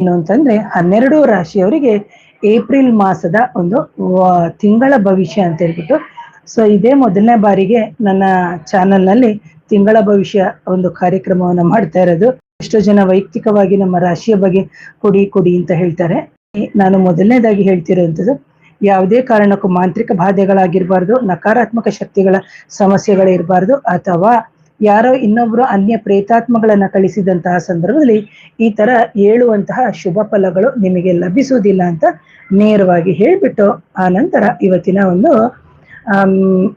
ಏನು ಅಂತಂದ್ರೆ ಹನ್ನೆರಡು ರಾಶಿಯವರಿಗೆ ಏಪ್ರಿಲ್ ಮಾಸದ ಒಂದು ತಿಂಗಳ ಭವಿಷ್ಯ ಅಂತ ಹೇಳ್ಬಿಟ್ಟು, ಸೊ ಇದೇ ಮೊದಲನೇ ಬಾರಿಗೆ ನನ್ನ ಚಾನೆಲ್ನಲ್ಲಿ ತಿಂಗಳ ಭವಿಷ್ಯ ಒಂದು ಕಾರ್ಯಕ್ರಮವನ್ನ ಮಾಡ್ತಾ ಇರೋದು. ಎಷ್ಟೋ ಜನ ವೈಯಕ್ತಿಕವಾಗಿ ನಮ್ಮ ರಾಶಿಯ ಬಗ್ಗೆ ಕೊಡಿ ಕೊಡಿ ಅಂತ ಹೇಳ್ತಾರೆ. ನಾನು ಮೊದಲನೇದಾಗಿ ಹೇಳ್ತಿರುವಂಥದ್ದು ಯಾವುದೇ ಕಾರಣಕ್ಕೂ ಮಾಂತ್ರಿಕ ಬಾಧೆಗಳಾಗಿರಬಾರ್ದು, ನಕಾರಾತ್ಮಕ ಶಕ್ತಿಗಳ ಸಮಸ್ಯೆಗಳಿರಬಾರ್ದು, ಅಥವಾ ಯಾರೋ ಇನ್ನೊಬ್ರು ಅನ್ಯ ಪ್ರೇತಾತ್ಮಗಳನ್ನ ಕಳಿಸಿದಂತಹ ಸಂದರ್ಭದಲ್ಲಿ ಈ ತರ ಹೇಳುವಂತಹ ಶುಭ ಫಲಗಳು ನಿಮಗೆ ಲಭಿಸುವುದಿಲ್ಲ ಅಂತ ನೇರವಾಗಿ ಹೇಳ್ಬಿಟ್ಟು ಆ ನಂತರ ಇವತ್ತಿನ ಒಂದು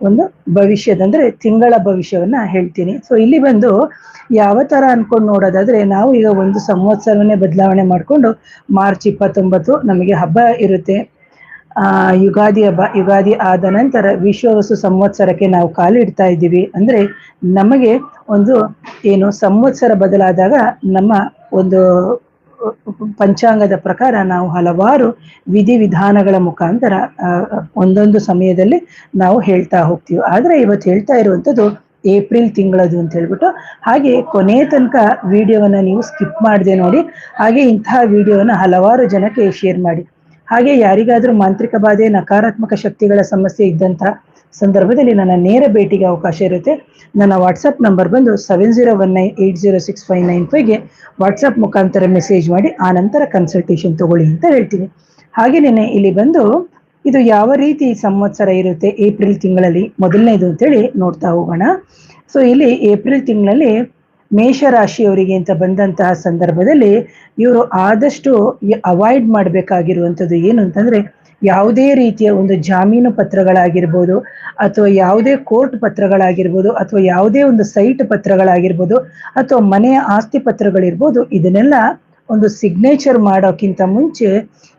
ಒಂದು ಭವಿಷ್ಯದಂದ್ರೆ ತಿಂಗಳ ಭವಿಷ್ಯವನ್ನ ಹೇಳ್ತೀನಿ. ಸೊ ಇಲ್ಲಿ ಬಂದು ಯಾವ ತರ ಅನ್ಕೊಂಡು ನೋಡೋದಾದ್ರೆ ನಾವು ಈಗ ಒಂದು ಸಂವತ್ಸರವನ್ನೇ ಬದಲಾವಣೆ ಮಾಡ್ಕೊಂಡು ಮಾರ್ಚ್ ಇಪ್ಪತ್ತೊಂಬತ್ತು ನಮಗೆ ಹಬ್ಬ ಇರುತ್ತೆ. ಆ, ಯುಗಾದಿ ಹಬ್ಬ, ಯುಗಾದಿ ಆದ ನಂತರ ವಿಶ್ವವಸು ಸಂವತ್ಸರಕ್ಕೆ ನಾವು ಕಾಲಿಡ್ತಾ ಇದ್ದೀವಿ. ಅಂದ್ರೆ ನಮಗೆ ಒಂದು ಏನು ಸಂವತ್ಸರ ಬದಲಾದಾಗ ನಮ್ಮ ಒಂದು ಪಂಚಾಂಗದ ಪ್ರಕಾರ ನಾವು ಹಲವಾರು ವಿಧಿವಿಧಾನಗಳ ಮುಖಾಂತರ ಒಂದೊಂದು ಸಮಯದಲ್ಲಿ ನಾವು ಹೇಳ್ತಾ ಹೋಗ್ತೀವಿ. ಆದ್ರೆ ಇವತ್ತು ಹೇಳ್ತಾ ಇರುವಂತದ್ದು ಏಪ್ರಿಲ್ ತಿಂಗಳದು ಅಂತ ಹೇಳ್ಬಿಟ್ಟು. ಹಾಗೆ ಕೊನೆ ತನಕ ವಿಡಿಯೋವನ್ನ ನೀವು ಸ್ಕಿಪ್ ಮಾಡದೆ ನೋಡಿ. ಹಾಗೆ ಇಂತಹ ವಿಡಿಯೋವನ್ನ ಹಲವಾರು ಜನಕ್ಕೆ ಶೇರ್ ಮಾಡಿ. ಹಾಗೆ ಯಾರಿಗಾದ್ರೂ ಮಾಂತ್ರಿಕ ಬಾಧೆ, ನಕಾರಾತ್ಮಕ ಶಕ್ತಿಗಳ ಸಮಸ್ಯೆ ಇದ್ದಂತಹ ಸಂದರ್ಭದಲ್ಲಿ ನನ್ನ ನೇರ ಭೇಟಿಗೆ ಅವಕಾಶ ಇರುತ್ತೆ. ನನ್ನ ವಾಟ್ಸಪ್ ನಂಬರ್ ಬಂದು seven zero one nine eight zero six five nine ಫೈವ್ಗೆ WhatsApp ಮುಖಾಂತರ ಮೆಸೇಜ್ ಮಾಡಿ, ಆ ನಂತರ ಕನ್ಸಲ್ಟೇಷನ್ ತಗೊಳ್ಳಿ ಅಂತ ಹೇಳ್ತೀನಿ. ಹಾಗೇನೆ ಇಲ್ಲಿ ಬಂದು ಇದು ಯಾವ ರೀತಿ ಸಂವತ್ಸರ ಇರುತ್ತೆ, ಏಪ್ರಿಲ್ ತಿಂಗಳಲ್ಲಿ ಮೊದಲನೇದು ಅಂತೇಳಿ ನೋಡ್ತಾ ಹೋಗೋಣ. ಸೊ ಇಲ್ಲಿ ಏಪ್ರಿಲ್ ತಿಂಗಳಲ್ಲಿ ಮೇಷರಾಶಿಯವರಿಗೆ ಅಂತ ಬಂದಂತಹ ಸಂದರ್ಭದಲ್ಲಿ ಇವರು ಆದಷ್ಟು ಅವಾಯ್ಡ್ ಮಾಡಬೇಕಾಗಿರುವಂಥದ್ದು ಏನು ಅಂತಂದ್ರೆ ಯಾವುದೇ ರೀತಿಯ ಒಂದು ಜಾಮೀನು ಪತ್ರಗಳಾಗಿರ್ಬೋದು ಅಥವಾ ಯಾವುದೇ ಕೋರ್ಟ್ ಪತ್ರಗಳಾಗಿರ್ಬೋದು ಅಥವಾ ಯಾವುದೇ ಒಂದು ಸೈಟ್ ಪತ್ರಗಳಾಗಿರ್ಬೋದು ಅಥವಾ ಮನೆಯ ಆಸ್ತಿ ಪತ್ರಗಳಿರ್ಬೋದು, ಇದನ್ನೆಲ್ಲ ಒಂದು ಸಿಗ್ನೇಚರ್ ಮಾಡೋಕ್ಕಿಂತ ಮುಂಚೆ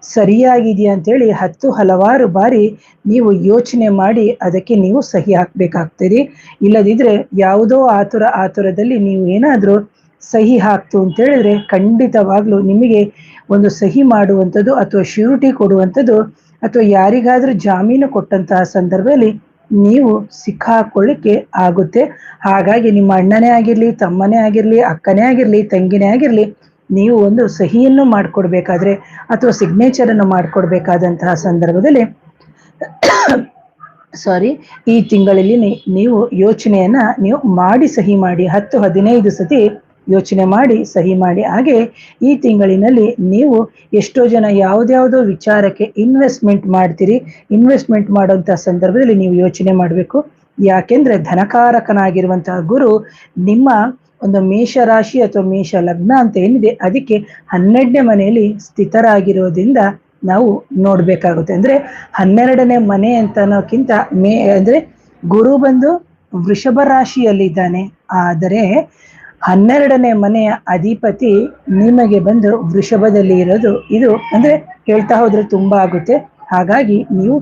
ಸರಿಯಾಗಿದೆಯಾ ಅಂತೇಳಿ ಹತ್ತು ಹಲವಾರು ಬಾರಿ ನೀವು ಯೋಚನೆ ಮಾಡಿ ಅದಕ್ಕೆ ನೀವು ಸಹಿ ಹಾಕ್ಬೇಕಾಗ್ತೀರಿ ಇಲ್ಲದಿದ್ರೆ ಯಾವುದೋ ಆತುರ ಆತುರದಲ್ಲಿ ನೀವು ಏನಾದರೂ ಸಹಿ ಹಾಕ್ತು ಅಂತ ಹೇಳಿದ್ರೆ ಖಂಡಿತವಾಗ್ಲೂ ನಿಮಗೆ ಒಂದು ಸಹಿ ಮಾಡುವಂಥದ್ದು ಅಥವಾ ಶ್ಯೂರಿಟಿ ಕೊಡುವಂಥದ್ದು ಅಥವಾ ಯಾರಿಗಾದರೂ ಜಾಮೀನು ಕೊಟ್ಟಂತಹ ಸಂದರ್ಭದಲ್ಲಿ ನೀವು ಸಿಕ್ಕಾಕೊಳ್ಳಿಕ್ಕೆ ಆಗುತ್ತೆ. ಹಾಗಾಗಿ ನಿಮ್ಮ ಅಣ್ಣನೇ ಆಗಿರಲಿ, ತಮ್ಮನೇ ಆಗಿರಲಿ, ಅಕ್ಕನೇ ಆಗಿರಲಿ, ತಂಗಿನೇ ಆಗಿರ್ಲಿ ನೀವು ಒಂದು ಸಹಿಯನ್ನು ಮಾಡಿಕೊಡ್ಬೇಕಾದ್ರೆ ಅಥವಾ ಸಿಗ್ನೇಚರ್ ಅನ್ನು ಮಾಡಿಕೊಡ್ಬೇಕಾದಂತಹ ಸಂದರ್ಭದಲ್ಲಿ ಸಾರಿ ಈ ತಿಂಗಳಲ್ಲಿ ನೀವು ಯೋಚನೆಯನ್ನ ನೀವು ಮಾಡಿ ಸಹಿ ಮಾಡಿ, ಹತ್ತು, ಹದಿನೈದು ಸತಿ ಯೋಚನೆ ಮಾಡಿ ಸಹಿ ಮಾಡಿ, ಹಾಗೆ ಈ ತಿಂಗಳಿನಲ್ಲಿ ನೀವು ಎಷ್ಟೋ ಜನ ಯಾವುದ್ಯಾವುದೋ ವಿಚಾರಕ್ಕೆ ಇನ್ವೆಸ್ಟ್ಮೆಂಟ್ ಮಾಡ್ತೀರಿ ಇನ್ವೆಸ್ಟ್ಮೆಂಟ್ ಮಾಡುವಂತಹ ಸಂದರ್ಭದಲ್ಲಿ ನೀವು ಯೋಚನೆ ಮಾಡಬೇಕು. ಯಾಕೆಂದ್ರೆ ಧನಕಾರಕನಾಗಿರುವಂತಹ ಗುರು ನಿಮ್ಮ ಒಂದು ಮೇಷ ರಾಶಿ ಅಥವಾ ಮೇಷ ಲಗ್ನ ಅಂತ ಏನಿದೆ, ಅದಕ್ಕೆ ಹನ್ನೆರಡನೇ ಮನೆಯಲ್ಲಿ ಸ್ಥಿತರಾಗಿರೋದ್ರಿಂದ ನಾವು ನೋಡ್ಬೇಕಾಗುತ್ತೆ. ಅಂದ್ರೆ ಹನ್ನೆರಡನೇ ಮನೆ ಅಂತ ಅನ್ನೋಕ್ಕಿಂತ ಮೇ, ಅಂದ್ರೆ ಗುರು ಬಂದು ವೃಷಭ ರಾಶಿಯಲ್ಲಿದ್ದಾನೆ. ಆದರೆ ಹನ್ನೆರಡನೇ ಮನೆಯ ಅಧಿಪತಿ ನಿಮಗೆ ಬಂದು ವೃಷಭದಲ್ಲಿ ಇರೋದು, ಇದು ಅಂದ್ರೆ ಹೇಳ್ತಾ ಹೋದ್ರೆ ತುಂಬಾ ಆಗುತ್ತೆ. ಹಾಗಾಗಿ ನೀವು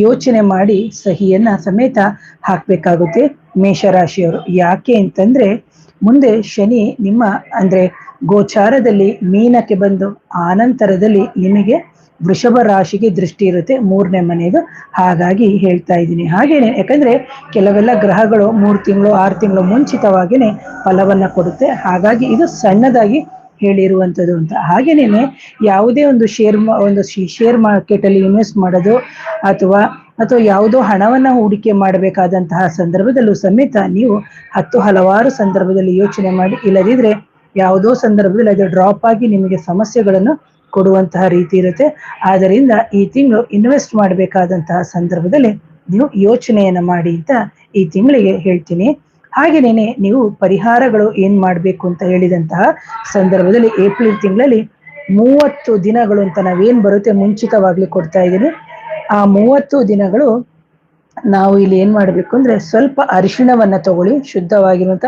ಯೋಚನೆ ಮಾಡಿ ಸಹಿಯನ್ನ ಸಮೇತ ಹಾಕ್ಬೇಕಾಗುತ್ತೆ ಮೇಷರಾಶಿಯವರು ಯಾಕೆ ಅಂತಂದ್ರೆ ಮುಂದೆ ಶನಿ ನಿಮ್ಮ, ಅಂದ್ರೆ ಗೋಚಾರದಲ್ಲಿ ಮೀನಕ್ಕೆ ಬಂದು ಆನಂತರದಲ್ಲಿ ನಿಮಗೆ ವೃಷಭ ರಾಶಿಗೆ ದೃಷ್ಟಿ ಇರುತ್ತೆ ಮೂರನೇ ಮನೆಯದು ಹಾಗಾಗಿ ಹೇಳ್ತಾ ಇದ್ದೀನಿ. ಹಾಗೇನೆ, ಯಾಕಂದ್ರೆ ಕೆಲವೆಲ್ಲ ಗ್ರಹಗಳು ಮೂರು ತಿಂಗಳು, ಆರು ತಿಂಗಳು ಮುಂಚಿತವಾಗಿನೇ ಫಲವನ್ನ ಕೊಡುತ್ತೆ. ಹಾಗಾಗಿ ಇದು ಸಣ್ಣದಾಗಿ ಹೇಳಿರುವಂಥದ್ದು ಅಂತ. ಹಾಗೇನೆ ಯಾವುದೇ ಒಂದು ಶೇರ್ ಒಂದು ಶೇರ್ ಮಾರ್ಕೆಟಲ್ಲಿ ಇನ್ವೆಸ್ಟ್ ಮಾಡೋದು ಅಥವಾ ಅಥವಾ ಯಾವುದೋ ಹಣವನ್ನ ಹೂಡಿಕೆ ಮಾಡಬೇಕಾದಂತಹ ಸಂದರ್ಭದಲ್ಲೂ ಸಮೇತ ನೀವು ಹತ್ತು ಹಲವಾರು ಸಂದರ್ಭದಲ್ಲಿ ಯೋಚನೆ ಮಾಡಿ, ಇಲ್ಲದಿದ್ರೆ ಯಾವುದೋ ಸಂದರ್ಭದಲ್ಲಿ ಅದು ಡ್ರಾಪ್ ಆಗಿ ನಿಮಗೆ ಸಮಸ್ಯೆಗಳನ್ನು ಕೊಡುವಂತಹ ರೀತಿ ಇರುತ್ತೆ. ಆದ್ದರಿಂದ ಈ ತಿಂಗಳು ಇನ್ವೆಸ್ಟ್ ಮಾಡಬೇಕಾದಂತಹ ಸಂದರ್ಭದಲ್ಲಿ ನೀವು ಯೋಚನೆಯನ್ನ ಮಾಡಿ ಅಂತ ಈ ತಿಂಗಳಿಗೆ ಹೇಳ್ತೀನಿ. ಹಾಗೇನೇನೆ ನೀವು ಪರಿಹಾರಗಳು ಏನ್ ಮಾಡಬೇಕು ಅಂತ ಹೇಳಿದಂತಹ ಸಂದರ್ಭದಲ್ಲಿ ಏಪ್ರಿಲ್ ತಿಂಗಳಲ್ಲಿ ಮೂವತ್ತು ದಿನಗಳು ಅಂತ ನಾವೇನ್ ಬರುತ್ತೆ ಮುಂಚಿತವಾಗ್ಲಿ ಕೊಡ್ತಾ ಇದ್ದೀನಿ. ಆ ಮೂವತ್ತು ದಿನಗಳು ನಾವು ಇಲ್ಲಿ ಏನ್ ಮಾಡ್ಬೇಕು ಅಂದ್ರೆ ಸ್ವಲ್ಪ ಅರಿಶಿಣವನ್ನ ತಗೊಳ್ಳಿ, ಶುದ್ಧವಾಗಿರುವಂತ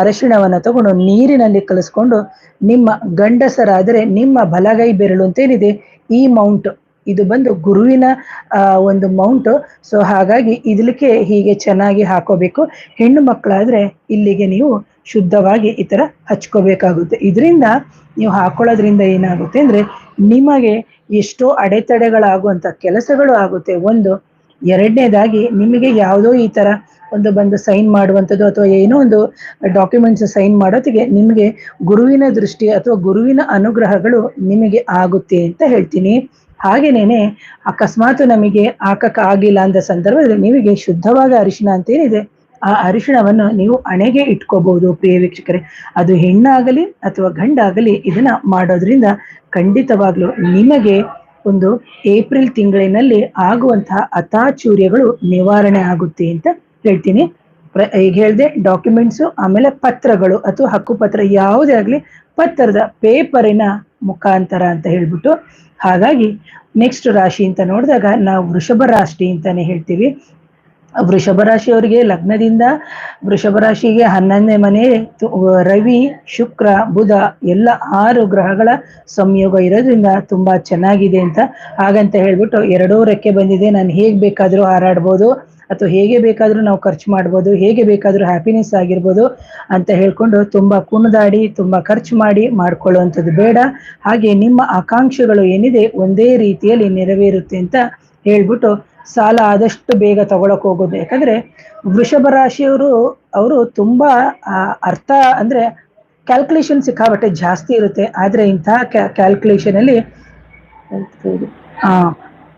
ಅರಿಶಿಣವನ್ನ ತಗೊಂಡು ನೀರಿನಲ್ಲಿ ಕಲಿಸ್ಕೊಂಡು ನಿಮ್ಮ ಗಂಡಸರಾದರೆ ನಿಮ್ಮ ಬಲಗೈ ಬೆರಳು ಅಂತ ಏನಿದೆ, ಈ ಮೌಂಟ್ ಇದು ಬಂದು ಗುರುವಿನ ಒಂದು ಮೌಂಟ್ ಸೊ ಹಾಗಾಗಿ ಇದಕ್ಕೆ ಹೀಗೆ ಚೆನ್ನಾಗಿ ಹಾಕೋಬೇಕು. ಹೆಣ್ಣು ಮಕ್ಕಳಾದ್ರೆ ಇಲ್ಲಿಗೆ ನೀವು ಶುದ್ಧವಾಗಿ ಈ ತರ ಹಚ್ಕೋಬೇಕಾಗುತ್ತೆ. ಇದರಿಂದ ನೀವು ಹಾಕೊಳ್ಳೋದ್ರಿಂದ ಏನಾಗುತ್ತೆ ಅಂದ್ರೆ ನಿಮಗೆ ಎಷ್ಟೋ ಅಡೆತಡೆಗಳಾಗುವಂತ ಕೆಲಸಗಳು ಆಗುತ್ತೆ. ಒಂದು, ಎರಡನೇದಾಗಿ ನಿಮಗೆ ಯಾವುದೋ ಈ ತರ ಒಂದು ಬಂದು ಸೈನ್ ಮಾಡುವಂಥದ್ದು ಅಥವಾ ಏನೋ ಒಂದು ಡಾಕ್ಯುಮೆಂಟ್ಸ್ ಸೈನ್ ಮಾಡೋತ್ತಿಗೆ ನಿಮಗೆ ಗುರುವಿನ ದೃಷ್ಟಿ ಅಥವಾ ಗುರುವಿನ ಅನುಗ್ರಹಗಳು ನಿಮಗೆ ಆಗುತ್ತೆ ಅಂತ ಹೇಳ್ತೀನಿ. ಹಾಗೇನೇನೆ, ಅಕಸ್ಮಾತ್ ನಮಗೆ ಹಾಕಕ್ಕಾಗಿಲ್ಲ ಆಗಿಲ್ಲ ಅಂದ ಸಂದರ್ಭದಲ್ಲಿ ನಿಮಗೆ ಶುದ್ಧವಾದ ಅರಿಶಿನ ಅಂತ ಏನಿದೆ ಆ ಅರಿಶಿಣವನ್ನು ನೀವು ಅಣೆಗೆ ಇಟ್ಕೋಬಹುದು ಪ್ರಿಯ ವೀಕ್ಷಕರೇ. ಅದು ಹೆಣ್ಣಾಗಲಿ ಅಥವಾ ಗಂಡಾಗಲಿ ಇದನ್ನ ಮಾಡೋದ್ರಿಂದ ಖಂಡಿತವಾಗ್ಲೂ ನಿಮಗೆ ಒಂದು ಏಪ್ರಿಲ್ ತಿಂಗಳಿನಲ್ಲಿ ಆಗುವಂತಹ ಅತಾಚೂರ್ಯಗಳು ನಿವಾರಣೆ ಆಗುತ್ತೆ ಅಂತ ಹೇಳ್ತೀನಿ. ಈಗ ಹೇಳಿದೆ ಡಾಕ್ಯುಮೆಂಟ್ಸು, ಆಮೇಲೆ ಪತ್ರಗಳು ಅಥವಾ ಹಕ್ಕುಪತ್ರ ಯಾವುದೇ ಆಗಲಿ ಪತ್ರದ ಪೇಪರಿನ ಮುಖಾಂತರ ಅಂತ ಹೇಳ್ಬಿಟ್ಟು ಹಾಗಾಗಿ ನೆಕ್ಸ್ಟ್ ರಾಶಿ ಅಂತ ನೋಡಿದಾಗ ನಾವು ವೃಷಭ ರಾಶಿ ಅಂತಾನೆ ಹೇಳ್ತೀವಿ. ವೃಷಭ ರಾಶಿಯವರಿಗೆ ಲಗ್ನದಿಂದ ವೃಷಭ ರಾಶಿಗೆ ಹನ್ನೊಂದನೇ ಮನೆ ರವಿ, ಶುಕ್ರ, ಬುಧ ಎಲ್ಲ ಆರು ಗ್ರಹಗಳ ಸಂಯೋಗ ಇರೋದ್ರಿಂದ ತುಂಬಾ ಚೆನ್ನಾಗಿದೆ ಅಂತ ಹಾಗಂತ ಹೇಳ್ಬಿಟ್ಟು ಎರಡೂ ರೆಕ್ಕೆ ಬಂದಿದೆ. ನಾನು ಹೇಗೆ ಬೇಕಾದರೂ ಹಾರಾಡ್ಬೋದು, ಅಥವಾ ಹೇಗೆ ಬೇಕಾದರೂ ನಾವು ಖರ್ಚು ಮಾಡ್ಬೋದು, ಹೇಗೆ ಬೇಕಾದರೂ ಹ್ಯಾಪಿನೆಸ್ ಆಗಿರ್ಬೋದು ಅಂತ ಹೇಳ್ಕೊಂಡು ತುಂಬಾ ಕುಣಿದಾಡಿ, ತುಂಬಾ ಖರ್ಚು ಮಾಡಿ ಮಾಡ್ಕೊಳ್ಳುವಂಥದ್ದು ಬೇಡ. ಹಾಗೆ ನಿಮ್ಮ ಆಕಾಂಕ್ಷೆಗಳು ಏನಿದೆ ಒಂದೇ ರೀತಿಯಲ್ಲಿ ನೆರವೇರುತ್ತೆ ಅಂತ ಹೇಳ್ಬಿಟ್ಟು ಸಾಲ ಆದಷ್ಟು ಬೇಗ ತಗೊಳಕ್ ಹೋಗೋದು. ಯಾಕಂದ್ರೆ ವೃಷಭ ರಾಶಿಯವರು, ಅವರು ತುಂಬಾ ಅರ್ಥ ಅಂದ್ರೆ ಕ್ಯಾಲ್ಕುಲೇಷನ್ ಸಿಕ್ಕಾಬಟ್ಟೆ ಜಾಸ್ತಿ ಇರುತ್ತೆ. ಆದ್ರೆ ಇಂತಹ ಕ್ಯಾಲ್ಕುಲೇಷನ್ ಅಲ್ಲಿ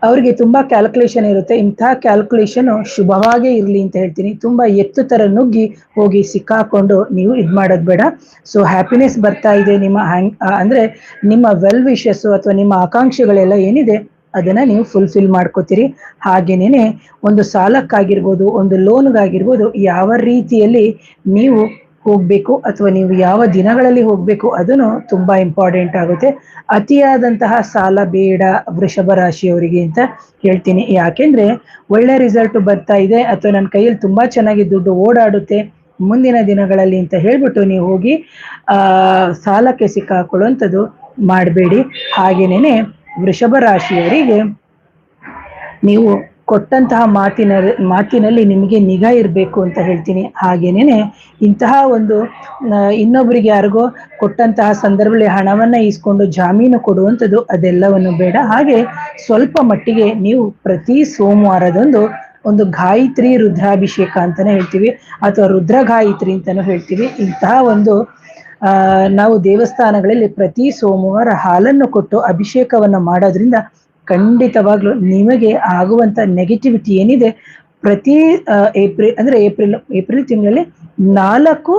ಅವರಿಗೆ ತುಂಬಾ ಕ್ಯಾಲ್ಕುಲೇಷನ್ ಇರುತ್ತೆ. ಇಂತಹ ಕ್ಯಾಲ್ಕುಲೇಷನ್ ಶುಭವಾಗೇ ಇರ್ಲಿ ಅಂತ ಹೇಳ್ತೀನಿ. ತುಂಬಾ ಎತ್ತು ತರ ನುಗ್ಗಿ ಹೋಗಿ ಸಿಕ್ಕಾಕೊಂಡು ನೀವು ಇದ್ ಮಾಡೋದ್ ಬೇಡ. ಸೊ ಹ್ಯಾಪಿನೆಸ್ ಬರ್ತಾ ಇದೆ ನಿಮ್ಮ ಹ್ಯಾಂಗ್ ಅಂದ್ರೆ ನಿಮ್ಮ ವೆಲ್ ವಿಶಸ್ ಅಥವಾ ನಿಮ್ಮ ಆಕಾಂಕ್ಷೆಗಳೆಲ್ಲ ಏನಿದೆ ಅದನ್ನ ನೀವು ಫುಲ್ಫಿಲ್ ಮಾಡ್ಕೋತೀರಿ. ಹಾಗೇನೇನೆ ಒಂದು ಸಾಲಕ್ಕಾಗಿರ್ಬೋದು, ಒಂದು ಲೋನ್ಗಾಗಿರ್ಬೋದು ಯಾವ ರೀತಿಯಲ್ಲಿ ನೀವು ಹೋಗ್ಬೇಕು ಅಥವಾ ನೀವು ಯಾವ ದಿನಗಳಲ್ಲಿ ಹೋಗ್ಬೇಕು ಅದನ್ನು ತುಂಬಾ ಇಂಪಾರ್ಟೆಂಟ್ ಆಗುತ್ತೆ. ಅತಿಯಾದಂತಹ ಸಾಲ ಬೇಡ ವೃಷಭ ರಾಶಿಯವರಿಗೆ ಅಂತ ಹೇಳ್ತೀನಿ. ಯಾಕೆಂದ್ರೆ ಒಳ್ಳೆ ರಿಸಲ್ಟ್ ಬರ್ತಾ ಇದೆ ಅಥವಾ ನನ್ನ ಕೈಯಲ್ಲಿ ತುಂಬಾ ಚೆನ್ನಾಗಿ ದುಡ್ಡು ಓಡಾಡುತ್ತೆ ಮುಂದಿನ ದಿನಗಳಲ್ಲಿ ಅಂತ ಹೇಳ್ಬಿಟ್ಟು ನೀವು ಹೋಗಿ, ಆ, ಸಾಲಕ್ಕೆ ಸಿಕ್ಕಾಕೊಳ್ಳುವಂಥದ್ದು ಮಾಡಬೇಡಿ. ಹಾಗೇನೇನೆ ವೃಷಭ ರಾಶಿಯವರಿಗೆ ನೀವು ಕೊಟ್ಟಂತಹ ಮಾತಿನ ಮಾತಿನಲ್ಲಿ ನಿಮಗೆ ನಿಗಾ ಇರಬೇಕು ಅಂತ ಹೇಳ್ತೀನಿ. ಹಾಗೇನೇ ಇಂತಹ ಒಂದು ಇನ್ನೊಬ್ಬರಿಗೆ ಯಾರಿಗೋ ಕೊಟ್ಟಂತಹ ಸಂದರ್ಭದಲ್ಲಿ ಹಣವನ್ನ ಈಸ್ಕೊಂಡು ಜಾಮೀನು ಕೊಡುವಂಥದ್ದು ಅದೆಲ್ಲವನ್ನು ಬೇಡ. ಹಾಗೆ ಸ್ವಲ್ಪ ಮಟ್ಟಿಗೆ ನೀವು ಪ್ರತಿ ಸೋಮವಾರದೊಂದು ಒಂದು ಗಾಯತ್ರಿ ರುದ್ರಾಭಿಷೇಕ ಅಂತಾನೆ ಹೇಳ್ತೀವಿ, ಅಥವಾ ರುದ್ರ ಗಾಯತ್ರಿ ಅಂತಾನೂ ಹೇಳ್ತೀವಿ. ಇಂತಹ ಒಂದು ನಾವು ದೇವಸ್ಥಾನಗಳಲ್ಲಿ ಪ್ರತಿ ಸೋಮವಾರ ಹಾಲನ್ನು ಕೊಟ್ಟು ಅಭಿಷೇಕವನ್ನು ಮಾಡೋದ್ರಿಂದ ಖಂಡಿತವಾಗ್ಲೂ ನಿಮಗೆ ಆಗುವಂತ ನೆಗೆಟಿವಿಟಿ ಏನಿದೆ, ಪ್ರತಿ ಏಪ್ರಿಲ್ ಅಂದ್ರೆ ಏಪ್ರಿಲ್ ಏಪ್ರಿಲ್ ತಿಂಗಳಲ್ಲಿ ನಾಲ್ಕು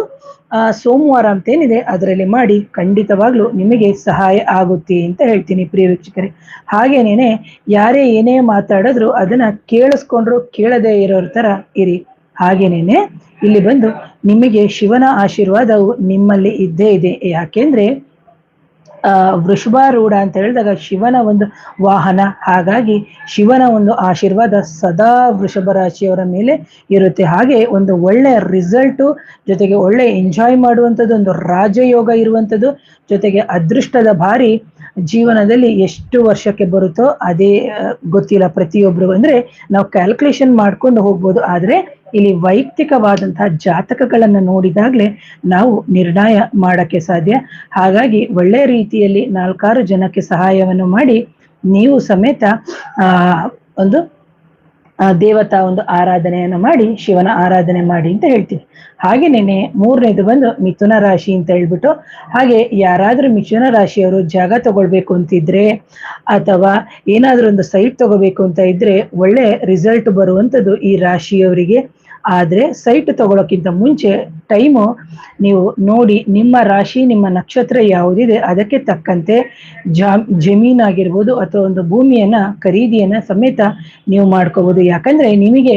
ಸೋಮವಾರ ಅಂತ ಏನಿದೆ ಅದರಲ್ಲಿ ಮಾಡಿ ಖಂಡಿತವಾಗ್ಲೂ ನಿಮಗೆ ಸಹಾಯ ಆಗುತ್ತೆ ಅಂತ ಹೇಳ್ತೀನಿ ಪ್ರಿಯ ವೀಕ್ಷಕರೇ. ಹಾಗೇನೇನೆ ಯಾರೇ ಏನೇ ಮಾತಾಡಿದ್ರು ಅದನ್ನ ಕೇಳಿಸ್ಕೊಂಡ್ರು ಕೇಳದೇ ಇರೋರ ತರ ಇರಿ. ಹಾಗೇನೇನೆ, ಇಲ್ಲಿ ಬಂದು ನಿಮಗೆ ಶಿವನ ಆಶೀರ್ವಾದವು ನಿಮ್ಮಲ್ಲಿ ಇದ್ದೇ ಇದೆ. ಯಾಕೆಂದ್ರೆ, ಆ, ವೃಷಭಾರೂಢ ಅಂತ ಹೇಳಿದಾಗ ಶಿವನ ಒಂದು ವಾಹನ. ಹಾಗಾಗಿ ಶಿವನ ಒಂದು ಆಶೀರ್ವಾದ ಸದಾ ವೃಷಭ ರಾಶಿಯವರ ಮೇಲೆ ಇರುತ್ತೆ. ಹಾಗೆ ಒಂದು ಒಳ್ಳೆ ರಿಸಲ್ಟು ಜೊತೆಗೆ ಒಳ್ಳೆ ಎಂಜಾಯ್ ಮಾಡುವಂಥದ್ದು, ಒಂದು ರಾಜಯೋಗ ಇರುವಂಥದ್ದು ಜೊತೆಗೆ ಅದೃಷ್ಟದ ಭಾರಿ ಜೀವನದಲ್ಲಿ ಎಷ್ಟು ವರ್ಷಕ್ಕೆ ಬರುತ್ತೋ ಅದೇ ಗೊತ್ತಿಲ್ಲ ಪ್ರತಿಯೊಬ್ರು ಅಂದ್ರೆ ನಾವು ಕ್ಯಾಲ್ಕುಲೇಷನ್ ಮಾಡ್ಕೊಂಡು ಹೋಗ್ಬೋದು. ಆದ್ರೆ ಇಲ್ಲಿ ವೈಯಕ್ತಿಕವಾದಂತಹ ಜಾತಕಗಳನ್ನ ನೋಡಿದಾಗ್ಲೆ ನಾವು ನಿರ್ಣಯ ಮಾಡಕ್ಕೆ ಸಾಧ್ಯ. ಹಾಗಾಗಿ ಒಳ್ಳೆ ರೀತಿಯಲ್ಲಿ ನಾಲ್ಕಾರು ಜನಕ್ಕೆ ಸಹಾಯವನ್ನು ಮಾಡಿ ನೀವು ಸಮೇತ ಒಂದು ದೇವತಾ ಒಂದು ಆರಾಧನೆಯನ್ನು ಮಾಡಿ, ಶಿವನ ಆರಾಧನೆ ಮಾಡಿ ಅಂತ ಹೇಳ್ತೀವಿ. ಹಾಗೇನೇನೆ ಮೂರನೇದು ಬಂದು ಮಿಥುನ ರಾಶಿ ಅಂತ ಹೇಳ್ಬಿಟ್ಟು, ಹಾಗೆ ಯಾರಾದ್ರೂ ಮಿಥುನ ರಾಶಿಯವರು ಜಾಗ ತಗೊಳ್ಬೇಕು ಅಂತಿದ್ರೆ, ಅಥವಾ ಏನಾದ್ರೂ ಒಂದು ಸೈಟ್ ತಗೋಬೇಕು ಅಂತ ಇದ್ರೆ ಒಳ್ಳೆ ರಿಸಲ್ಟ್ ಬರುವಂತದ್ದು ಈ ರಾಶಿಯವರಿಗೆ. ಆದ್ರೆ ಸೈಟ್ ತಗೊಳ್ಳೋಕ್ಕಿಂತ ಮುಂಚೆ ಟೈಮು ನೀವು ನೋಡಿ ನಿಮ್ಮ ರಾಶಿ, ನಿಮ್ಮ ನಕ್ಷತ್ರ ಯಾವುದಿದೆ, ಅದಕ್ಕೆ ತಕ್ಕಂತೆ ಜಮೀನ್ ಆಗಿರ್ಬೋದು ಅಥವಾ ಒಂದು ಭೂಮಿಯನ್ನ, ಖರೀದಿಯನ್ನ ಸಮೇತ ನೀವು ಮಾಡ್ಕೋಬಹುದು ಯಾಕಂದ್ರೆ ನಿಮಗೆ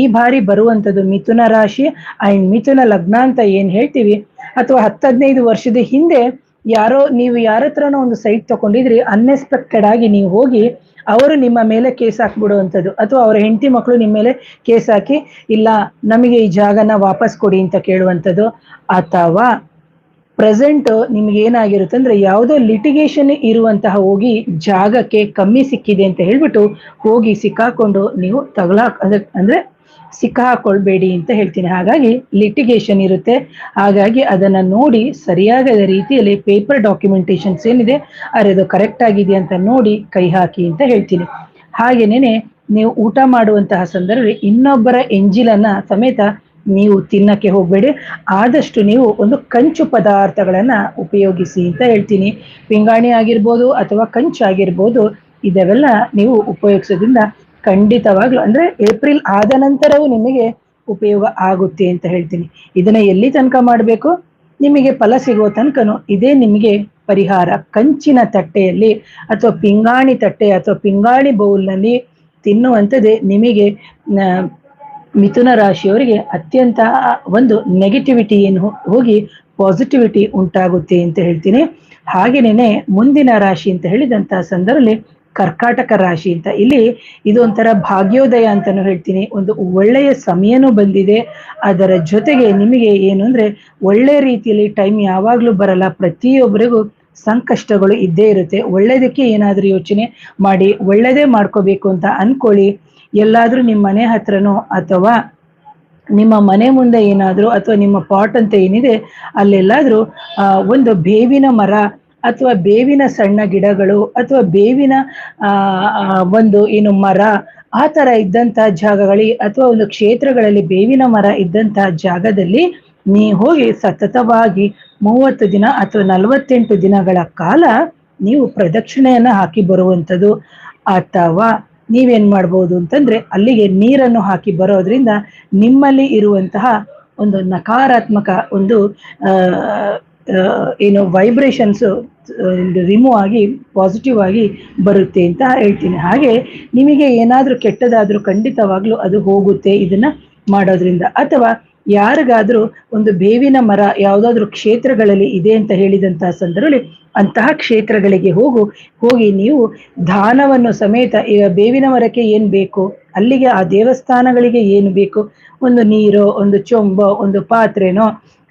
ಈ ಬಾರಿ ಬರುವಂತದ್ದು ಮಿಥುನ ರಾಶಿ ಅಂಡ್ ಮಿಥುನ ಲಗ್ನ ಅಂತ ಏನ್ ಹೇಳ್ತೀವಿ? ಅಥವಾ ಹತ್ತು ಹದಿನೈದು ವರ್ಷದ ಹಿಂದೆ ಯಾರೋ, ನೀವು ಯಾರತ್ರನೋ ಒಂದು ಸೈಟ್ ತಗೊಂಡಿದ್ರಿ ಅನ್ಎಕ್ಸ್ಪೆಕ್ಟೆಡ್ ಆಗಿ ನೀವು ಹೋಗಿ ಅವರು ನಿಮ್ಮ ಮೇಲೆ ಕೇಸ್ ಹಾಕ್ಬಿಡುವಂಥದ್ದು. ಅಥವಾ ಅವರ ಹೆಂಡತಿ ಮಕ್ಕಳು ನಿಮ್ಮ ಮೇಲೆ ಕೇಸ್ ಹಾಕಿ, ಇಲ್ಲ, ನಮಗೆ ಈ ಜಾಗನ ವಾಪಸ್ ಕೊಡಿ ಅಂತ ಕೇಳುವಂಥದ್ದು ಅಥವಾ ಪ್ರೆಸೆಂಟ್ ನಿಮ್ಗೆ ಏನಾಗಿರುತ್ತೆ ಅಂದ್ರೆ ಯಾವುದೋ ಲಿಟಿಗೇಷನ್ ಇರುವಂತಹ ಹೋಗಿ ಜಾಗಕ್ಕೆ ಕಮ್ಮಿ ಸಿಕ್ಕಿದೆ ಅಂತ ಹೇಳ್ಬಿಟ್ಟು ಹೋಗಿ ಸಿಕ್ಕಾಕೊಂಡು ನೀವು ತಗಲಾಕ್ ಅದ- ಅಂದ್ರೆ ಸಿಕ್ಕಾಕೊಳ್ಬೇಡಿ ಅಂತ ಹೇಳ್ತೀನಿ. ಹಾಗಾಗಿ ಲಿಟಿಗೇಷನ್ ಇರುತ್ತೆ. ಹಾಗಾಗಿ ಅದನ್ನ ನೋಡಿ ಸರಿಯಾದ ರೀತಿಯಲ್ಲಿ ಪೇಪರ್ ಡಾಕ್ಯುಮೆಂಟೇಶನ್ಸ್ ಏನಿದೆ ಅದು ಕರೆಕ್ಟ್ ಆಗಿದೆ ಅಂತ ನೋಡಿ ಕೈ ಹಾಕಿ ಅಂತ ಹೇಳ್ತೀನಿ. ಹಾಗೇನೇನೆ, ನೀವು ಊಟ ಮಾಡುವಂತಹ ಸಂದರ್ಭದಲ್ಲಿ ಇನ್ನೊಬ್ಬರ ಎಂಜಿಲನ್ನ ಸಮೇತ ನೀವು ತಿನ್ನಕ್ಕೆ ಹೋಗಬೇಡಿ. ಆದಷ್ಟು ನೀವು ಒಂದು ಕಂಚು ಪದಾರ್ಥಗಳನ್ನ ಉಪಯೋಗಿಸಿ ಅಂತ ಹೇಳ್ತೀನಿ. ಪಿಂಗಾಣಿ ಆಗಿರ್ಬೋದು ಅಥವಾ ಕಂಚು ಆಗಿರ್ಬೋದು, ಇದೆಲ್ಲ ನೀವು ಉಪಯೋಗಿಸೋದ್ರಿಂದ ಖಂಡಿತವಾಗ್ಲೂ, ಅಂದ್ರೆ ಏಪ್ರಿಲ್ ಆದ ನಂತರವೂ ನಿಮಗೆ ಉಪಯೋಗ ಆಗುತ್ತೆ ಅಂತ ಹೇಳ್ತೀನಿ. ಇದನ್ನ ಎಲ್ಲಿ ತನಕ ಮಾಡಬೇಕು? ನಿಮಗೆ ಫಲ ಸಿಗುವ ತನಕನು ಇದೇ ನಿಮಗೆ ಪರಿಹಾರ. ಕಂಚಿನ ತಟ್ಟೆಯಲ್ಲಿ ಅಥವಾ ಪಿಂಗಾಣಿ ತಟ್ಟೆ ಅಥವಾ ಪಿಂಗಾಣಿ ಬೌಲ್ನಲ್ಲಿ ತಿನ್ನುವಂಥದ್ದೇ ನಿಮಗೆ ಮಿಥುನ ರಾಶಿಯವರಿಗೆ ಅತ್ಯಂತ ಒಂದು ನೆಗೆಟಿವಿಟಿ ಏನು ಹೋಗಿ ಪಾಸಿಟಿವಿಟಿ ಉಂಟಾಗುತ್ತೆ ಅಂತ ಹೇಳ್ತೀನಿ. ಹಾಗೇನೆ ಮುಂದಿನ ರಾಶಿ ಅಂತ ಹೇಳಿದಂತಹ ಸಂದರ್ಭದಲ್ಲಿ ಕರ್ಕಾಟಕ ರಾಶಿ ಅಂತ. ಇಲ್ಲಿ ಇದು ಒಂಥರ ಭಾಗ್ಯೋದಯ ಅಂತಾನು ಹೇಳ್ತೀನಿ. ಒಂದು ಒಳ್ಳೆಯ ಸಮಯನೂ ಬಂದಿದೆ. ಅದರ ಜೊತೆಗೆ ನಿಮಗೆ ಏನು ಅಂದ್ರೆ ಒಳ್ಳೆ ರೀತಿಯಲ್ಲಿ ಟೈಮ್ ಯಾವಾಗ್ಲೂ ಬರಲ್ಲ. ಪ್ರತಿಯೊಬ್ಬರಿಗೂ ಸಂಕಷ್ಟಗಳು ಇದ್ದೇ ಇರುತ್ತೆ. ಒಳ್ಳೇದಕ್ಕೆ ಏನಾದ್ರೂ ಯೋಚನೆ ಮಾಡಿ, ಒಳ್ಳೇದೇ ಮಾಡ್ಕೋಬೇಕು ಅಂತ ಅನ್ಕೊಳ್ಳಿ. ಎಲ್ಲಾದ್ರೂ ನಿಮ್ಮ ಮನೆ ಹತ್ರನೋ ಅಥವಾ ನಿಮ್ಮ ಮನೆ ಮುಂದೆ ಏನಾದರೂ ಅಥವಾ ನಿಮ್ಮ ಪಾಟ್ ಅಂತ ಏನಿದೆ, ಅಲ್ಲೆಲ್ಲಾದರೂ ಒಂದು ಬೇವಿನ ಮರ ಅಥವಾ ಬೇವಿನ ಸಣ್ಣ ಗಿಡಗಳು ಅಥವಾ ಬೇವಿನ ಒಂದು ಏನು ಮರ, ಆ ಥರ ಇದ್ದಂತ ಜಾಗಗಳಲ್ಲಿ ಅಥವಾ ಒಂದು ಕ್ಷೇತ್ರಗಳಲ್ಲಿ ಬೇವಿನ ಮರ ಇದ್ದಂತಹ ಜಾಗದಲ್ಲಿ ನೀ ಹೋಗಿ ಸತತವಾಗಿ ಮೂವತ್ತು ದಿನ ಅಥವಾ ನಲವತ್ತೆಂಟು ದಿನಗಳ ಕಾಲ ನೀವು ಪ್ರದಕ್ಷಿಣೆಯನ್ನು ಹಾಕಿ ಬರುವಂಥದ್ದು ಅಥವಾ ನೀವೇನ್ ಮಾಡ್ಬೋದು ಅಂತಂದ್ರೆ ಅಲ್ಲಿಗೆ ನೀರನ್ನು ಹಾಕಿ ಬರೋದ್ರಿಂದ ನಿಮ್ಮಲ್ಲಿ ಇರುವಂತಹ ಒಂದು ನಕಾರಾತ್ಮಕ ಒಂದು ಏನು ವೈಬ್ರೇಷನ್ಸ್ ರಿಮೂವ್ ಆಗಿ ಪಾಸಿಟಿವ್ ಆಗಿ ಬರುತ್ತೆ ಅಂತ ಹೇಳ್ತೀನಿ. ಹಾಗೆ ನಿಮಗೆ ಏನಾದರೂ ಕೆಟ್ಟದಾದರೂ ಖಂಡಿತವಾಗ್ಲೂ ಅದು ಹೋಗುತ್ತೆ ಇದನ್ನ ಮಾಡೋದ್ರಿಂದ. ಅಥವಾ ಯಾರಿಗಾದರೂ ಒಂದು ಬೇವಿನ ಮರ ಯಾವುದಾದ್ರೂ ಕ್ಷೇತ್ರಗಳಲ್ಲಿ ಇದೆ ಅಂತ ಹೇಳಿದಂತಹ ಸಂದರ್ಭದಲ್ಲಿ ಅಂತಹ ಕ್ಷೇತ್ರಗಳಿಗೆ ಹೋಗು, ಹೋಗಿ ನೀವು ದಾನವನ್ನು ಸಮೇತ, ಈಗ ಬೇವಿನ ಮರಕ್ಕೆ ಏನು ಬೇಕು? ಅಲ್ಲಿಗೆ ಆ ದೇವಸ್ಥಾನಗಳಿಗೆ ಏನು ಬೇಕು? ಒಂದು ನೀರೋ, ಒಂದು ಚೊಂಬೋ, ಒಂದು ಪಾತ್ರೆನೋ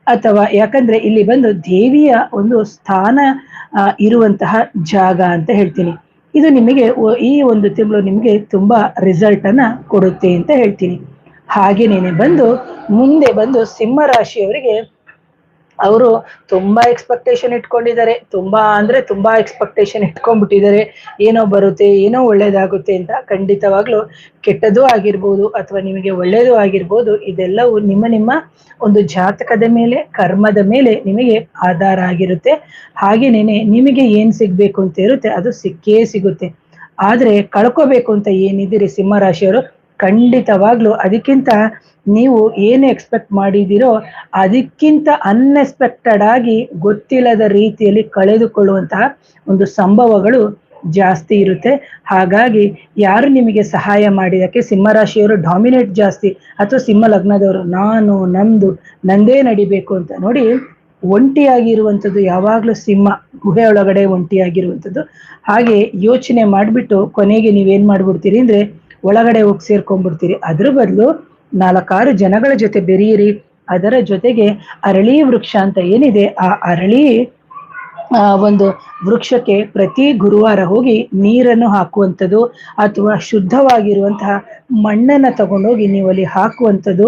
ಅಥವಾ ಯಾಕಂದ್ರೆ ಇಲ್ಲಿ ಬಂದು ದೇವಿಯ ಒಂದು ಸ್ಥಾನ ಇರುವಂತಹ ಜಾಗ ಅಂತ ಹೇಳ್ತೀನಿ. ಇದು ನಿಮಗೆ ಈ ಒಂದು ತಿಂಗಳು ನಿಮಗೆ ತುಂಬಾ ರಿಸಲ್ಟ್ ಅನ್ನ ಕೊಡುತ್ತೆ ಅಂತ ಹೇಳ್ತೀನಿ. ಹಾಗೇನೇನೆ ಬಂದು ಮುಂದೆ ಬಂದು ಸಿಂಹ ರಾಶಿಯವರಿಗೆ ಅವರು ತುಂಬಾ ಎಕ್ಸ್ಪೆಕ್ಟೇಷನ್ ಇಟ್ಕೊಂಡಿದ್ದಾರೆ. ತುಂಬಾ ಅಂದ್ರೆ ತುಂಬಾ ಎಕ್ಸ್ಪೆಕ್ಟೇಷನ್ ಇಟ್ಕೊಂಡ್ಬಿಟ್ಟಿದ್ದಾರೆ. ಏನೋ ಬರುತ್ತೆ, ಏನೋ ಒಳ್ಳೇದಾಗುತ್ತೆ ಅಂತ ಖಂಡಿತವಾಗ್ಲೂ ಕೆಟ್ಟದೂ ಆಗಿರ್ಬೋದು ಅಥವಾ ನಿಮಗೆ ಒಳ್ಳೇದು ಆಗಿರ್ಬೋದು, ಇದೆಲ್ಲವೂ ನಿಮ್ಮ ನಿಮ್ಮ ಒಂದು ಜಾತಕದ ಮೇಲೆ, ಕರ್ಮದ ಮೇಲೆ ನಿಮಗೆ ಆಧಾರ ಆಗಿರುತ್ತೆ. ಹಾಗೇನೇನೆ ನಿಮಗೆ ಏನ್ ಸಿಗ್ಬೇಕು ಅಂತ ಇರುತ್ತೆ, ಅದು ಸಿಕ್ಕೇ ಸಿಗುತ್ತೆ. ಆದ್ರೆ ಕಳ್ಕೋಬೇಕು ಅಂತ ಏನಿದ್ದೀರಿ ಸಿಂಹರಾಶಿಯವರು? ಖಂಡಿತವಾಗ್ಲೂ ಅದಕ್ಕಿಂತ ನೀವು ಏನು ಎಕ್ಸ್ಪೆಕ್ಟ್ ಮಾಡಿದಿರೋ ಅದಕ್ಕಿಂತ ಅನ್ಎಕ್ಸ್ಪೆಕ್ಟೆಡ್ ಆಗಿ ಗೊತ್ತಿಲ್ಲದ ರೀತಿಯಲ್ಲಿ ಕಳೆದುಕೊಳ್ಳುವಂತಹ ಒಂದು ಸಂಭವಗಳು ಜಾಸ್ತಿ ಇರುತ್ತೆ. ಹಾಗಾಗಿ ಯಾರು ನಿಮಗೆ ಸಹಾಯ ಮಾಡಿದಕ್ಕೆ ಸಿಂಹರಾಶಿಯವರು ಡಾಮಿನೇಟ್ ಜಾಸ್ತಿ ಅಥವಾ ಸಿಂಹ ಲಗ್ನದವರು ನಾನು, ನಂದು, ನಂದೇ ನಡಿಬೇಕು ಅಂತ ನೋಡಿ ಒಂಟಿಯಾಗಿರುವಂಥದ್ದು ಯಾವಾಗಲೂ ಸಿಂಹ ಗುಹೆ ಒಳಗಡೆ ಒಂಟಿಯಾಗಿರುವಂಥದ್ದು. ಹಾಗೆ ಯೋಚನೆ ಮಾಡಿಬಿಟ್ಟು ಕೊನೆಗೆ ನೀವೇನ್ ಮಾಡ್ಬಿಡ್ತೀರಿ ಅಂದ್ರೆ ಒಳಗಡೆ ಹೋಗಿ ಸೇರ್ಕೊಂಡ್ಬಿಡ್ತೀರಿ. ಅದ್ರ ಬದಲು ನಾಲ್ಕಾರು ಜನಗಳ ಜೊತೆ ಬೆರೆಯಿರಿ ಅದರ ಜೊತೆಗೆ ಅರಳಿ ವೃಕ್ಷ ಅಂತ ಏನಿದೆ, ಆ ಅರಳಿ, ಆ ಒಂದು ವೃಕ್ಷಕ್ಕೆ ಪ್ರತಿ ಗುರುವಾರ ಹೋಗಿ ನೀರನ್ನು ಹಾಕುವಂಥದ್ದು ಅಥವಾ ಶುದ್ಧವಾಗಿರುವಂತಹ ಮಣ್ಣನ್ನ ತಗೊಂಡೋಗಿ ನೀವು ಅಲ್ಲಿ ಹಾಕುವಂಥದ್ದು.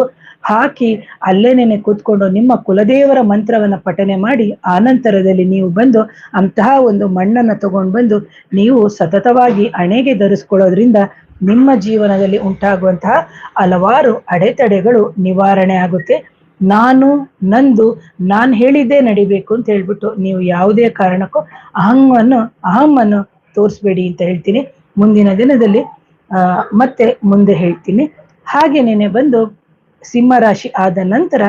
ಹಾಕಿ ಅಲ್ಲೇನೇನೆ ಕೂತ್ಕೊಂಡು ನಿಮ್ಮ ಕುಲದೇವರ ಮಂತ್ರವನ್ನ ಪಠನೆ ಮಾಡಿ ಆನಂತರದಲ್ಲಿ ನೀವು ಬಂದು ಅಂತಹ ಒಂದು ಮಣ್ಣನ್ನ ತಗೊಂಡು ಬಂದು ನೀವು ಸತತವಾಗಿ ಅಣೆಗೆ ಧರಿಸ್ಕೊಳ್ಳೋದ್ರಿಂದ ನಿಮ್ಮ ಜೀವನದಲ್ಲಿ ಉಂಟಾಗುವಂತಹ ಹಲವಾರು ಅಡೆತಡೆಗಳು ನಿವಾರಣೆ ಆಗುತ್ತೆ. ನಾನು ನಂದು ನಾನು ಹೇಳಿದ್ದೇ ನಡಿಬೇಕು ಅಂತ ಹೇಳ್ಬಿಟ್ಟು ನೀವು ಯಾವುದೇ ಕಾರಣಕ್ಕೂ ಅಹಂವನ್ನು ಅಹಮ್ಮನ್ನು ತೋರಿಸ್ಬೇಡಿ ಅಂತ ಹೇಳ್ತೀನಿ. ಮುಂದಿನ ದಿನದಲ್ಲಿ ಮತ್ತೆ ಮುಂದೆ ಹೇಳ್ತೀನಿ. ಹಾಗೇನೇನೆ ಬಂದು ಸಿಂಹ ರಾಶಿ ಆದ ನಂತರ,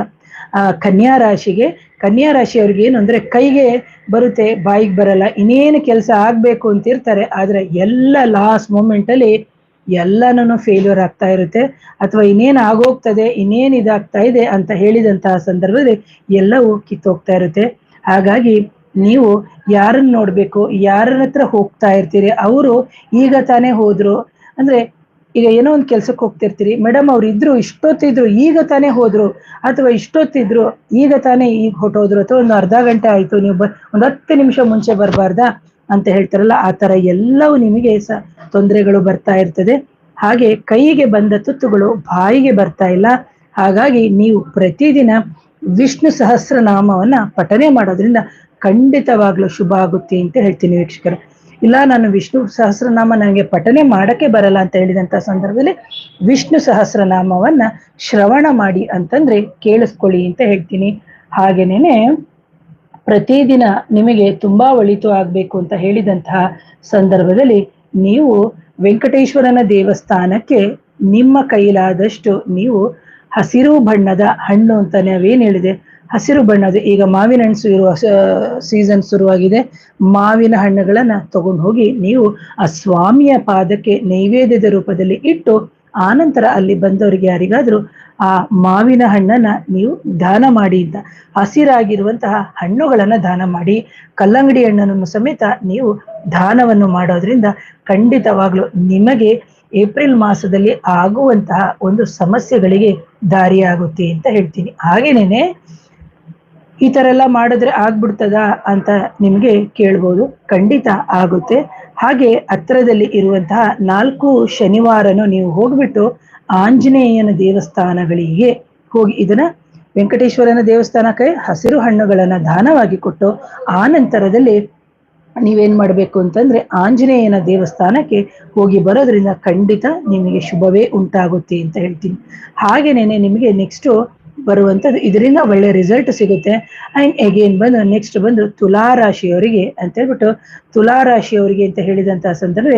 ಆ, ಕನ್ಯಾ ರಾಶಿಗೆ, ಕನ್ಯಾ ರಾಶಿಯವ್ರಿಗೆ ಏನು ಅಂದ್ರೆ ಕೈಗೆ ಬರುತ್ತೆ, ಬಾಯಿಗೆ ಬರಲ್ಲ, ಇನ್ನೇನು ಕೆಲಸ ಆಗ್ಬೇಕು ಅಂತ ಇರ್ತಾರೆ ಆದ್ರೆ ಎಲ್ಲ ಲಾಸ್ಟ್ ಮೂಮೆಂಟ್ ಅಲ್ಲಿ ಎಲ್ಲನೂ ಫೇಲ್ಯೂರ್ ಆಗ್ತಾ ಇರುತ್ತೆ. ಅಥವಾ ಇನ್ನೇನು ಆಗೋಗ್ತದೆ, ಇನ್ನೇನು ಇದಾಗ್ತಾ ಇದೆ ಅಂತ ಹೇಳಿದಂತಹ ಸಂದರ್ಭದಲ್ಲಿ ಎಲ್ಲವೂ ಕಿತ್ತೋಗ್ತಾ ಇರುತ್ತೆ. ಹಾಗಾಗಿ ನೀವು ಯಾರನ್ನ ನೋಡ್ಬೇಕು ಯಾರ ಹತ್ರ ಹೋಗ್ತಾ ಇರ್ತೀರಿ, ಅವರು ಈಗ ತಾನೇ ಹೋದ್ರು, ಅಂದ್ರೆ ಈಗ ಏನೋ ಒಂದು ಕೆಲ್ಸಕ್ಕೆ ಹೋಗ್ತಿರ್ತೀರಿ ಮೇಡಮ್ ಅವ್ರು ಇದ್ರು, ಇಷ್ಟೊತ್ತಿದ್ರು, ಈಗ ತಾನೇ ಹೋದ್ರು, ಅಥವಾ ಇಷ್ಟೊತ್ತಿದ್ರು, ಈಗ ತಾನೇ ಈಗ ಹೊಟ್ಟೋದ್ರು ಅಥವಾ ಒಂದು ಅರ್ಧ ಗಂಟೆ ಆಯ್ತು, ನೀವು ಬ, ಒಂದು ಹತ್ತು ನಿಮಿಷ ಮುಂಚೆ ಬರಬಾರ್ದಾ? ಅಂತ ಹೇಳ್ತಾರಲ್ಲ, ಆ ತರ ಎಲ್ಲವೂ ನಿಮಗೆ ಸ ತೊಂದರೆಗಳು ಬರ್ತಾ ಇರ್ತದೆ. ಹಾಗೆ ಕೈಗೆ ಬಂದ ತುತ್ತುಗಳು ಬಾಯಿಗೆ ಬರ್ತಾ ಇಲ್ಲ. ಹಾಗಾಗಿ ನೀವು ಪ್ರತಿದಿನ ವಿಷ್ಣು ಸಹಸ್ರನಾಮವನ್ನ ಪಠನೆ ಮಾಡೋದ್ರಿಂದ ಖಂಡಿತವಾಗ್ಲೂ ಶುಭ ಆಗುತ್ತೆ ಅಂತ ಹೇಳ್ತೀನಿ ವೀಕ್ಷಕರು. ಇಲ್ಲ, ನಾನು ವಿಷ್ಣು ಸಹಸ್ರನಾಮ ನನಗೆ ಪಠನೆ ಮಾಡಕ್ಕೆ ಬರಲ್ಲ ಅಂತ ಹೇಳಿದಂತ ಸಂದರ್ಭದಲ್ಲಿ ವಿಷ್ಣು ಸಹಸ್ರನಾಮವನ್ನ ಶ್ರವಣ ಮಾಡಿ ಅಂತಂದ್ರೆ ಕೇಳಿಸ್ಕೊಳ್ಳಿ ಅಂತ ಹೇಳ್ತೀನಿ. ಹಾಗೇನೇನೆ ಪ್ರತಿದಿನ ನಿಮಗೆ ತುಂಬಾ ಒಳಿತು ಆಗ್ಬೇಕು ಅಂತ ಹೇಳಿದಂತಹ ಸಂದರ್ಭದಲ್ಲಿ ನೀವು ವೆಂಕಟೇಶ್ವರನ ದೇವಸ್ಥಾನಕ್ಕೆ ನಿಮ್ಮ ಕೈಲಾದಷ್ಟು ನೀವು ಹಸಿರು ಬಣ್ಣದ ಹಣ್ಣು ಅಂತ ನಾವೇನ್ ಹೇಳಿದೆ? ಹಸಿರು ಬಣ್ಣದ ಈಗ ಮಾವಿನ ಹಣ್ಣು ಇರುವ ಸೀಸನ್ ಶುರುವಾಗಿದೆ. ಮಾವಿನ ಹಣ್ಣುಗಳನ್ನ ತಗೊಂಡು ಹೋಗಿ ನೀವು ಆ ಸ್ವಾಮಿಯ ಪಾದಕ್ಕೆ ನೈವೇದ್ಯದ ರೂಪದಲ್ಲಿ ಇಟ್ಟು ಆನಂತರ ಅಲ್ಲಿ ಬಂದವರಿಗೆ ಯಾರಿಗಾದ್ರೂ, ಆ ಮಾವಿನ ಹಣ್ಣನ್ನ ನೀವು ದಾನ ಮಾಡಿ ಅಂತ, ಹಸಿರಾಗಿರುವಂತಹ ಹಣ್ಣುಗಳನ್ನ ದಾನ ಮಾಡಿ, ಕಲ್ಲಂಗಡಿ ಹಣ್ಣನ್ನು ಸಮೇತ ನೀವು ದಾನವನ್ನು ಮಾಡೋದ್ರಿಂದ ಖಂಡಿತವಾಗ್ಲು ನಿಮಗೆ ಏಪ್ರಿಲ್ ಮಾಸದಲ್ಲಿ ಆಗುವಂತಹ ಒಂದು ಸಮಸ್ಯೆಗಳಿಗೆ ದಾರಿಯಾಗುತ್ತೆ ಅಂತ ಹೇಳ್ತೀನಿ. ಹಾಗೇನೇನೆ ಈ ತರ ಎಲ್ಲ ಮಾಡಿದ್ರೆ ಆಗ್ಬಿಡ್ತದ ಅಂತ ನಿಮ್ಗೆ ಕೇಳ್ಬೋದು. ಖಂಡಿತ ಆಗುತ್ತೆ. ಹಾಗೆ ಹತ್ರದಲ್ಲಿ ಇರುವಂತಹ ನಾಲ್ಕು ಶನಿವಾರನು ನೀವು ಹೋಗ್ಬಿಟ್ಟು ಆಂಜನೇಯನ ದೇವಸ್ಥಾನಗಳಿಗೆ ಹೋಗಿ ಇದನ್ನ ವೆಂಕಟೇಶ್ವರನ ದೇವಸ್ಥಾನಕ್ಕೆ ಹಸಿರು ಹಣ್ಣುಗಳನ್ನ ದಾನವಾಗಿ ಕೊಟ್ಟು ಆ ನಂತರದಲ್ಲಿ ನೀವೇನ್ ಮಾಡ್ಬೇಕು ಅಂತಂದ್ರೆ ಆಂಜನೇಯನ ದೇವಸ್ಥಾನಕ್ಕೆ ಹೋಗಿ ಬರೋದ್ರಿಂದ ಖಂಡಿತ ನಿಮಗೆ ಶುಭವೇ ಉಂಟಾಗುತ್ತೆ ಅಂತ ಹೇಳ್ತೀನಿ. ಹಾಗೇನೇನೆ ನಿಮಗೆ ನೆಕ್ಸ್ಟ್ ಬರುವಂಥದ್ದು ಇದರಿಂದ ಒಳ್ಳೆ ರಿಸಲ್ಟ್ ಸಿಗುತ್ತೆ. ಅಂಡ್ ಎಗೇನ್ ಬಂದು ನೆಕ್ಸ್ಟ್ ಬಂದು ತುಲಾ ರಾಶಿಯವರಿಗೆ ಅಂತ ಹೇಳ್ಬಿಟ್ಟು ತುಲಾ ರಾಶಿಯವರಿಗೆ ಅಂತ ಹೇಳಿದಂತಹ ಸಂದರ್ಭ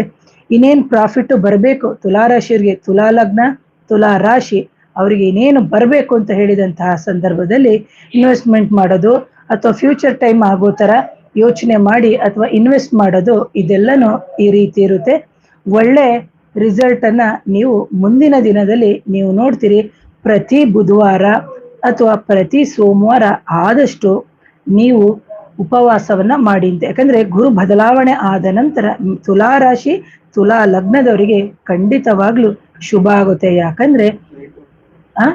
ಇನ್ನೇನ್ ಪ್ರಾಫಿಟ್ ಬರಬೇಕು? ತುಲಾ ರಾಶಿಯವರಿಗೆ ತುಲಾ ಲಗ್ನ, ತುಲಾ ರಾಶಿ, ಅವರಿಗೆ ಇನ್ನೇನು ಬರಬೇಕು ಅಂತ ಹೇಳಿದಂತಹ ಸಂದರ್ಭದಲ್ಲಿ ಇನ್ವೆಸ್ಟ್ಮೆಂಟ್ ಮಾಡೋದು ಅಥವಾ ಫ್ಯೂಚರ್ ಟೈಮ್ ಆಗೋ ಥರ ಯೋಚನೆ ಮಾಡಿ ಅಥವಾ ಇನ್ವೆಸ್ಟ್ ಮಾಡೋದು, ಇದೆಲ್ಲನೂ ಈ ರೀತಿ ಇರುತ್ತೆ. ಒಳ್ಳೆ ರಿಸಲ್ಟ್ ಅನ್ನ ನೀವು ಮುಂದಿನ ದಿನದಲ್ಲಿ ನೀವು ನೋಡ್ತೀರಿ. ಪ್ರತಿ ಬುಧವಾರ ಅಥವಾ ಪ್ರತಿ ಸೋಮವಾರ ಆದಷ್ಟು ನೀವು ಉಪವಾಸವನ್ನ ಮಾಡಿ ಅಂತ ಯಾಕಂದ್ರೆ ಗುರು ಬದಲಾವಣೆ ಆದ ನಂತರ ತುಲಾ ರಾಶಿ ತುಲಾ ಲಗ್ನದವರಿಗೆ ಖಂಡಿತವಾಗ್ಲು ಶುಭ ಆಗುತ್ತೆ. ಯಾಕಂದ್ರೆ, ಆ.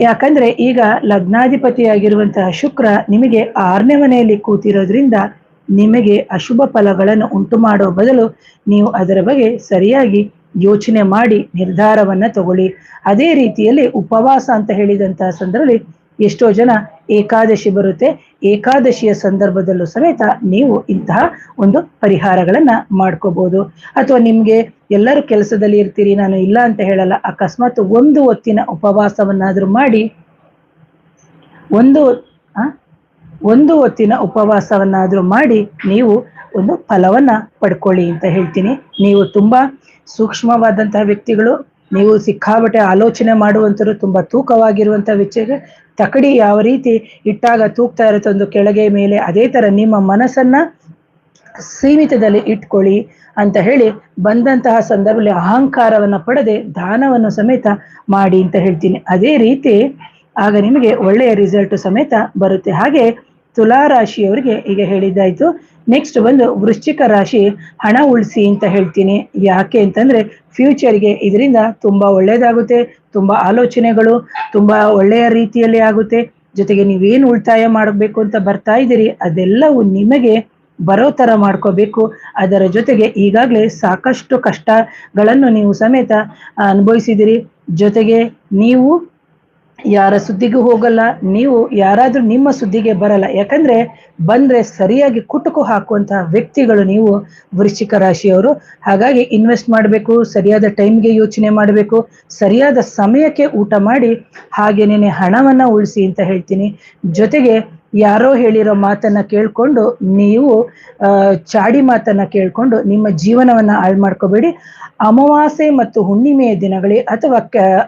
ಯಾಕಂದ್ರೆ ಈಗ ಲಗ್ನಾಧಿಪತಿಯಾಗಿರುವಂತಹ ಶುಕ್ರ ನಿಮಗೆ ಆರನೇ ಮನೆಯಲ್ಲಿ ಕೂತಿರೋದ್ರಿಂದ ನಿಮಗೆ ಅಶುಭ ಫಲಗಳನ್ನು ಉಂಟು ಮಾಡೋ ಬದಲು ನೀವು ಅದರ ಬಗ್ಗೆ ಸರಿಯಾಗಿ ಯೋಚನೆ ಮಾಡಿ ನಿರ್ಧಾರವನ್ನ ತಗೊಳ್ಳಿ. ಅದೇ ರೀತಿಯಲ್ಲಿ ಉಪವಾಸ ಅಂತ ಹೇಳಿದಂತಹ ಸಂದರ್ಭದಲ್ಲಿ ಎಷ್ಟೋ ಜನ ಏಕಾದಶಿ ಬರುತ್ತೆ. ಏಕಾದಶಿಯ ಸಂದರ್ಭದಲ್ಲೂ ಸಮೇತ ನೀವು ಇಂತಹ ಒಂದು ಪರಿಹಾರಗಳನ್ನ ಮಾಡ್ಕೋಬಹುದು ಅಥವಾ ನಿಮ್ಗೆ ಎಲ್ಲರೂ ಕೆಲಸದಲ್ಲಿ ಇರ್ತೀರಿ, ನಾನು ಇಲ್ಲ ಅಂತ ಹೇಳಲ್ಲ. ಅಕಸ್ಮಾತ್ ಒಂದು ಹೊತ್ತಿನ ಉಪವಾಸವನ್ನಾದ್ರೂ ಮಾಡಿ, ಒಂದು ಒಂದು ಹೊತ್ತಿನ ಉಪವಾಸವನ್ನಾದ್ರೂ ಮಾಡಿ ನೀವು ಒಂದು ಫಲವನ್ನ ಪಡ್ಕೊಳ್ಳಿ ಅಂತ ಹೇಳ್ತೀನಿ. ನೀವು ತುಂಬಾ ಸೂಕ್ಷ್ಮವಾದಂತಹ ವ್ಯಕ್ತಿಗಳು, ನೀವು ಸಿಕ್ಕಾಬಟ್ಟೆ ಆಲೋಚನೆ ಮಾಡುವಂತರು ತುಂಬಾ ತೂಕವಾಗಿರುವಂತಹ ವಿಚಾರ ತಕಡಿ ಯಾವ ರೀತಿ ಇಟ್ಟಾಗ ತೂಕ್ತಾ ಇರುತ್ತೆ ಒಂದು ಕೆಳಗೆ ಮೇಲೆ ಅದೇ ತರ ನಿಮ್ಮ ಮನಸ್ಸನ್ನ ಸೀಮಿತದಲ್ಲಿ ಇಟ್ಕೊಳ್ಳಿ ಅಂತ ಹೇಳಿ ಬಂದಂತಹ ಸಂದರ್ಭದಲ್ಲಿ ಅಹಂಕಾರವನ್ನ ಪಡೆದೆ ದಾನವನ್ನು ಸಮೇತ ಮಾಡಿ ಅಂತ ಹೇಳ್ತೀನಿ. ಅದೇ ರೀತಿ ಆಗ ನಿಮಗೆ ಒಳ್ಳೆಯ ರಿಸಲ್ಟ್ ಸಮೇತ ಬರುತ್ತೆ. ಹಾಗೆ ತುಲಾ ರಾಶಿಯವರಿಗೆ ಈಗ ಹೇಳಿದ್ದಾಯ್ತು. ನೆಕ್ಸ್ಟ್ ಬಂದು ವೃಶ್ಚಿಕ ರಾಶಿ, ಹಣ ಉಳಿಸಿ ಅಂತ ಹೇಳ್ತೀನಿ. ಯಾಕೆ ಅಂತಂದ್ರೆ ಫ್ಯೂಚರ್ಗೆ ಇದರಿಂದ ತುಂಬಾ ಒಳ್ಳೇದಾಗುತ್ತೆ, ತುಂಬಾ ಆಲೋಚನೆಗಳು ತುಂಬಾ ಒಳ್ಳೆಯ ರೀತಿಯಲ್ಲಿ ಆಗುತ್ತೆ. ಜೊತೆಗೆ ನೀವೇನು ಉಳಿತಾಯ ಮಾಡಬೇಕು ಅಂತ ಬರ್ತಾ ಇದ್ದೀರಿ, ಅದೆಲ್ಲವೂ ನಿಮಗೆ ಬರೋ ತರ ಮಾಡ್ಕೋಬೇಕು. ಅದರ ಜೊತೆಗೆ ಈಗಾಗಲೇ ಸಾಕಷ್ಟು ಕಷ್ಟಗಳನ್ನು ನೀವು ಸಮೇತ ಅನುಭವಿಸಿದಿರಿ ಜೊತೆಗೆ ನೀವು ಯಾರ ಸುದ್ದಿಗೂ ಹೋಗಲ್ಲ, ನೀವು ಯಾರಾದ್ರೂ ನಿಮ್ಮ ಸುದ್ದಿಗೆ ಬರಲ್ಲ. ಯಾಕಂದ್ರೆ ಬಂದ್ರೆ ಸರಿಯಾಗಿ ಕುಟುಕು ಹಾಕುವಂತಹ ವ್ಯಕ್ತಿಗಳು ನೀವು ವೃಶ್ಚಿಕ ರಾಶಿಯವರು. ಹಾಗಾಗಿ ಇನ್ವೆಸ್ಟ್ ಮಾಡಬೇಕು, ಸರಿಯಾದ ಟೈಮ್ಗೆ ಯೋಚನೆ ಮಾಡಬೇಕು, ಸರಿಯಾದ ಸಮಯಕ್ಕೆ ಊಟ ಮಾಡಿ, ಹಾಗೇನೇನೆ ಹಣವನ್ನ ಉಳಿಸಿ ಅಂತ ಹೇಳ್ತೀನಿ. ಜೊತೆಗೆ ಯಾರೋ ಹೇಳಿರೋ ಮಾತನ್ನ ಕೇಳ್ಕೊಂಡು, ನೀವು ಚಾಡಿ ಮಾತನ್ನ ಕೇಳ್ಕೊಂಡು ನಿಮ್ಮ ಜೀವನವನ್ನ ಹಾಳು ಮಾಡ್ಕೋಬೇಡಿ. ಅಮಾವಾಸ್ಯೆ ಮತ್ತು ಹುಣ್ಣಿಮೆಯ ದಿನಗಳೇ ಅಥವಾ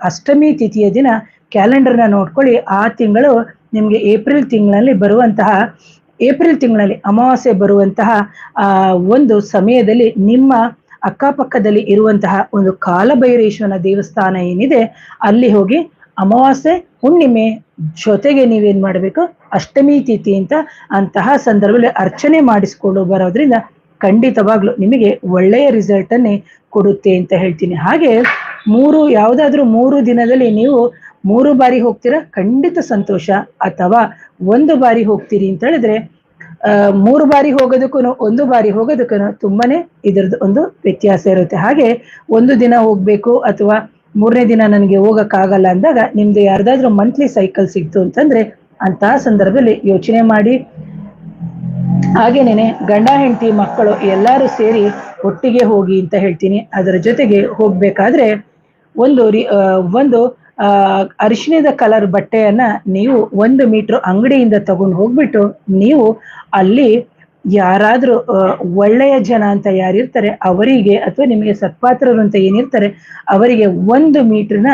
ಅಷ್ಟಮಿ ತಿಥಿಯ ದಿನ ಕ್ಯಾಲೆಂಡರ್ನ ನೋಡ್ಕೊಳ್ಳಿ. ಆ ತಿಂಗಳು ನಿಮಗೆ ಏಪ್ರಿಲ್ ತಿಂಗಳಲ್ಲಿ ಬರುವಂತಹ, ಏಪ್ರಿಲ್ ತಿಂಗಳಲ್ಲಿ ಅಮಾವಾಸ್ಯೆ ಬರುವಂತಹ, ಆ, ಒಂದು ಸಮಯದಲ್ಲಿ ನಿಮ್ಮ ಅಕ್ಕಪಕ್ಕದಲ್ಲಿ ಇರುವಂತಹ ಒಂದು ಕಾಲಭೈರೇಶ್ವರನ ದೇವಸ್ಥಾನ ಏನಿದೆ, ಅಲ್ಲಿ ಹೋಗಿ ಅಮಾವಾಸ್ಯೆ ಹುಣ್ಣಿಮೆ ಜೊತೆಗೆ ನೀವೇನ್ ಮಾಡಬೇಕು? ಅಷ್ಟಮಿ ತಿಥಿ ಅಂತ ಅಂತಹ ಸಂದರ್ಭದಲ್ಲಿ ಅರ್ಚನೆ ಮಾಡಿಸ್ಕೊಂಡು ಬರೋದ್ರಿಂದ ಖಂಡಿತವಾಗ್ಲು ನಿಮಗೆ ಒಳ್ಳೆಯ ರಿಸಲ್ಟ್ ಅನ್ನೇ ಕೊಡುತ್ತೆ ಅಂತ ಹೇಳ್ತೀನಿ. ಹಾಗೆ ಮೂರು, ಯಾವುದಾದ್ರೂ ಮೂರು ದಿನದಲ್ಲಿ ನೀವು ಮೂರು ಬಾರಿ ಹೋಗ್ತೀರಾ? ಖಂಡಿತ ಸಂತೋಷ. ಅಥವಾ ಒಂದು ಬಾರಿ ಹೋಗ್ತೀರಿ ಅಂತ ಹೇಳಿದ್ರೆ ಮೂರು ಬಾರಿ ಹೋಗೋದಕ್ಕೂ ಒಂದು ಬಾರಿ ಹೋಗೋದಕ್ಕೂ ತುಂಬಾನೇ ಇದ್ರದ್ದು ಒಂದು ವ್ಯತ್ಯಾಸ ಇರುತ್ತೆ. ಹಾಗೆ ಒಂದು ದಿನ ಹೋಗ್ಬೇಕು ಅಥವಾ ಮೂರನೇ ದಿನ ನನಗೆ ಹೋಗಕ್ಕಾಗಲ್ಲ ಅಂದಾಗ ನಿಮ್ದು ಯಾರ್ದಾದ್ರೂ ಮಂತ್ಲಿ ಸೈಕಲ್ ಸಿಕ್ತು ಅಂತಂದ್ರೆ ಅಂತಹ ಸಂದರ್ಭದಲ್ಲಿ ಯೋಚನೆ ಮಾಡಿ. ಹಾಗೇನೇನೆ, ಗಂಡ, ಹೆಂಡತಿ, ಮಕ್ಕಳು ಎಲ್ಲರೂ ಸೇರಿ ಒಟ್ಟಿಗೆ ಹೋಗಿ ಅಂತ ಹೇಳ್ತೀನಿ. ಅದರ ಜೊತೆಗೆ ಹೋಗ್ಬೇಕಾದ್ರೆ ಒಂದು ಒಂದು ಅರಿಶಿಣದ ಕಲರ್ ಬಟ್ಟೆಯನ್ನ ನೀವು ಒಂದು ಮೀಟರ್ ಅಂಗಡಿಯಿಂದ ತಗೊಂಡು ಹೋಗ್ಬಿಟ್ಟು ನೀವು ಅಲ್ಲಿ ಯಾರಾದ್ರೂ ಒಳ್ಳೆಯ ಜನ ಅಂತ ಯಾರಿರ್ತಾರೆ, ಅವರಿಗೆ ಅಥವಾ ನಿಮಗೆ ಸತ್ಪಾತ್ರರು ಅಂತ ಏನಿರ್ತಾರೆ, ಅವರಿಗೆ ಒಂದು ಮೀಟರ್ನ